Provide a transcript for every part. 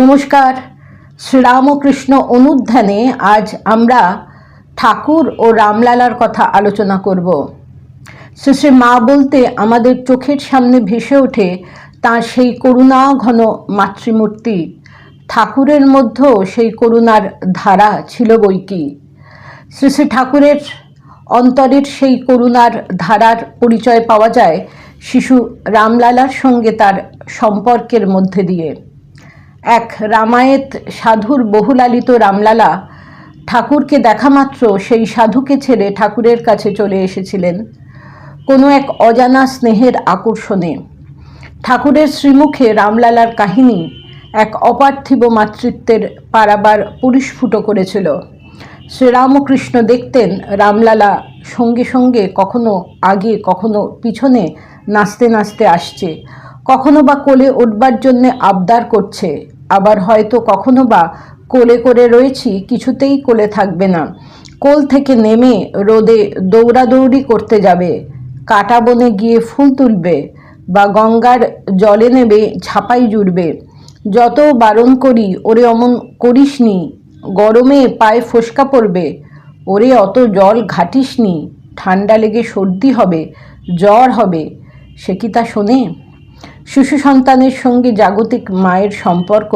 নমস্কার। শ্রীরামকৃষ্ণ অনুধ্যানে আজ আমরা ঠাকুর ও রামলালার কথা আলোচনা করব। শ্রী শ্রী মা বলতে আমাদের চোখের সামনে ভেসে ওঠে তার সেই করুণা ঘন মাতৃমূর্তি। ঠাকুরের মধ্যেও সেই করুণার ধারা ছিল বই কি শ্রী শ্রী ঠাকুরের অন্তরের সেই করুণার ধারার পরিচয় পাওয়া যায় শিশু রামলালার সঙ্গে তার সম্পর্কের মধ্যে দিয়ে। এক রামায়েত সাধুর বহুলালিত রামলালা। ঠাকুরকে দেখা মাত্র সেই সাধুকে ছেড়ে ঠাকুরের কাছে চলে এসেছিলেন। কোনো এক অজানা স্নেহের আকর্ষণে। ঠাকুরের শ্রীমুখে রামলালার কাহিনী এক অপার্থিব মাতৃত্বের পারাবার পরিস্ফুট করেছিল। শ্রীরামকৃষ্ণ দেখতেন রামলালা সঙ্গে সঙ্গে কখনো আগে, কখনো পিছনে নাচতে নাচতে আসছে, কখনো বা কোলে উঠবার জন্যে আবদার করছে আবার হয়তো কখনো বা কোলে করে রয়েছি, কিছুতেই কোলে থাকবে না। কোল থেকে নেমে রোদে দৌড়াদৌড়ি করতে যাবে। কাটা বনে গিয়ে ফুল তুলবে বা গঙ্গার জলে নেবে ঝাপাই জুড়বে। যত বারণ করি, ওরে অমন করিসনি। গরমে পায়ে ফোসকা পড়বে। ওরে অত জল ঘাটিসনি। ঠান্ডা লেগে সর্দি হবে, জ্বর হবে। সে কি তা শোনে? শিশু সন্তানের সঙ্গে জাগতিক মায়ের সম্পর্ক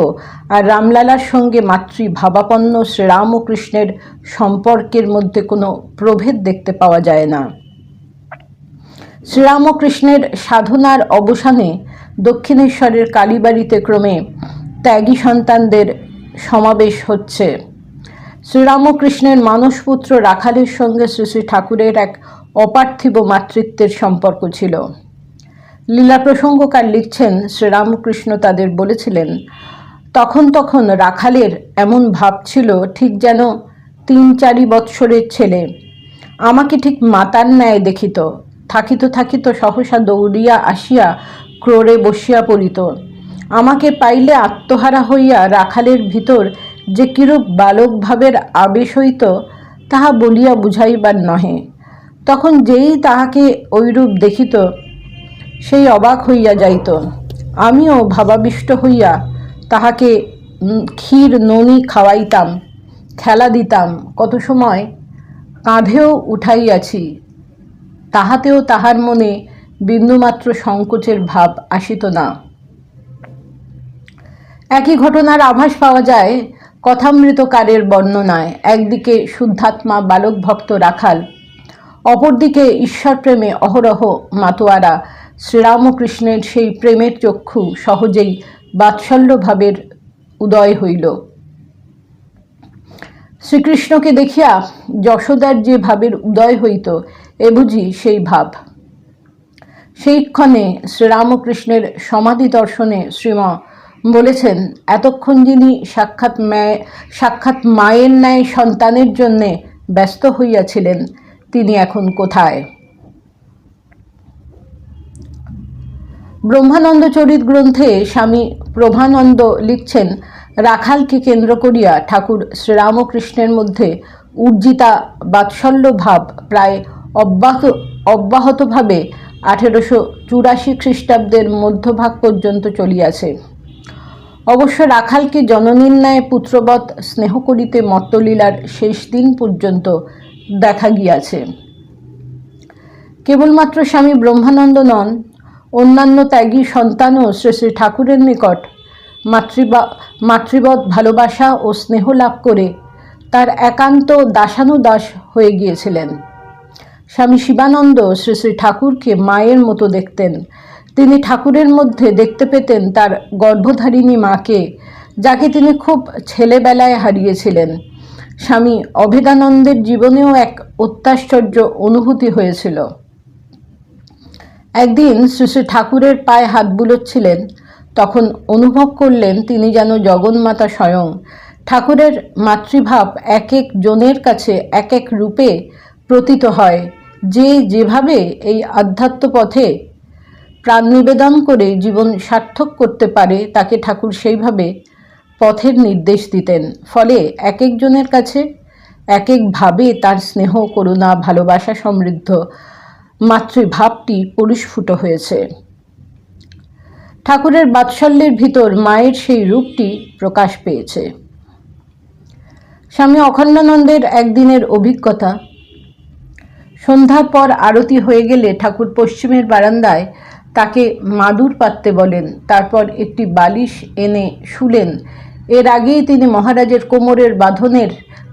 আর রামলালার সঙ্গে মাতৃ ভাবাপন্ন শ্রীরামকৃষ্ণের সম্পর্কের মধ্যে কোনো প্রভেদ দেখতে পাওয়া যায় না। শ্রীরামকৃষ্ণের সাধনার অবসানে দক্ষিণেশ্বরের কালীবাড়িতে ক্রমে ত্যাগী সন্তানদের সমাবেশ হচ্ছে। শ্রীরামকৃষ্ণের মানসপুত্র রাখালের সঙ্গে শ্রী শ্রী ঠাকুরের এক অপার্থিব মাতৃত্বের সম্পর্ক ছিল। লীলা প্রসঙ্গকার লিখছেন শ্রীরামকৃষ্ণ তাদের বলেছিলেন, তখন তখন রাখালের এমন ভাব ছিল, ঠিক যেন তিন চারি বৎসরের ছেলে। আমাকে ঠিক মাতার ন্যায় দেখিত, থাকিত থাকিত সহসা দৌড়িয়া আসিয়া ক্রোড়ে বসিয়া পড়িত। আমাকে পাইলে আত্মহারা হইয়া রাখালের ভিতর যে কিরূপ বালক ভাবের আবেশ হইত, তাহা বলিয়া বুঝাইবার নহে। তখন যেই তাহাকে ঐরূপ দেখিত সেই অবাক হইয়া যাইত। আমিও ভাবাবিষ্ট হইয়া তাহাকে ক্ষীর ননি খাওয়াইতাম, খেলা দিতাম, কত সময় কাঁধেও উঠাইয়াছি। তাহাতেও তাহার মনে বিন্দুমাত্র সংকোচের ভাব আসিত না। একই ঘটনার আভাস পাওয়া যায় কথামৃতকারের বর্ণনায়। একদিকে শুদ্ধাত্মা বালক ভক্ত রাখাল, অপরদিকে ঈশ্বরপ্রেমে অহরহ মাতোয়ারা শ্রীরামকৃষ্ণের সেই প্রেমের চক্ষু সহজেই বাৎসল্যভাবের উদয় হইল। শ্রীকৃষ্ণকে দেখিয়া যশোদার যে ভাবের উদয় হইত, এ বুঝি সেই ভাব। সেই ক্ষণে শ্রীরামকৃষ্ণের সমাধি দর্শনে শ্রীমা বলেছেন, এতক্ষণ যিনি সাক্ষাৎ ম্যায়, সাক্ষাৎ মায়ের ন্যায় সন্তানের জন্যে ব্যস্ত হইয়াছিলেন, তিনি এখন কোথায়? ব্রহ্মানন্দ চরিত গ্রন্থে স্বামী প্রভানন্দ লিখছেন, রাখালকে কেন্দ্র করিয়া ঠাকুর শ্রীরামকৃষ্ণের মধ্যে উর্জিতা বাৎসল্য ভাব প্রায় অব্যাহত, অব্যাহতভাবে আঠেরোশো চুরাশি খ্রিস্টাব্দের মধ্যভাগ পর্যন্ত চলিয়াছে। অবশ্য রাখালকে জননীর ন্যায় পুত্রবৎ স্নেহ করিতে মত্তলীলার শেষ দিন পর্যন্ত দেখা গিয়াছে। কেবলমাত্র স্বামী ব্রহ্মানন্দ নন অন্যান্য ত্যাগী সন্তানও শ্রী শ্রী ঠাকুরের নিকট মাতৃবা মাতৃবৎ ভালোবাসা ও স্নেহ লাভ করে তার একান্ত দাসানুদাস হয়ে গিয়েছিলেন। স্বামী শিবানন্দ শ্রী শ্রী ঠাকুরকে মায়ের মতো দেখতেন। তিনি ঠাকুরের মধ্যে দেখতে পেতেন তার গর্ভধারিণী মাকে, যাকে তিনি খুব ছেলেবেলায় হারিয়েছিলেন। স্বামী অভেদানন্দের জীবনেও এক অত্যাশ্চর্য অনুভূতি হয়েছিল। একদিন শ্রী ঠাকুরের পায়ে হাত বুলোচ্ছিলেন। তখন অনুভব করলেন তিনি যেন জগন্মাতা স্বয়ং। ঠাকুরের মাতৃভাব এক এক জনের কাছে এক এক রূপে প্রতীত হয়। যে যেভাবে এই আধ্যাত্ম পথে প্রাণ নিবেদন করে জীবন সার্থক করতে পারে, তাকে ঠাকুর সেইভাবে পথের নির্দেশ দিতেন। ফলে এক একজনের কাছে এক একভাবে তার স্নেহ, করুণা, ভালোবাসা সমৃদ্ধ মাতৃভাবটি পরিস্ফুট হয়েছে। ঠাকুরের বাৎসল্যের ভিতর মায়ের সেই রূপটি প্রকাশ পেয়েছে। স্বামী অখণ্ডানন্দের একদিনের অভিজ্ঞতা। সন্ধ্যার পর আরতি হয়ে গেলে ঠাকুর পশ্চিমের বারান্দায় তাকে মাদুর পাততে বলেন, তারপর একটি বালিশ এনে শুলেন। এর আগেই তিনি মহারাজের কোমরের বাঁধনের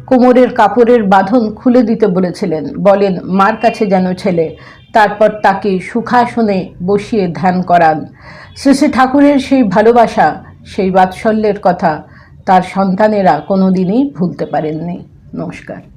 কোমরের কাপড়ের বাঁধন খুলে দিতে বলেছিলেন। বলেন, মার কাছে যেন ছেলে। তারপর তাকে সুখাসনে বসিয়ে ধ্যান করান। শ্রী ঠাকুরের সেই ভালোবাসা, সেই বাৎসল্যের কথা তার সন্তানেরা কোনোদিনই ভুলতে পারেননি। নমস্কার।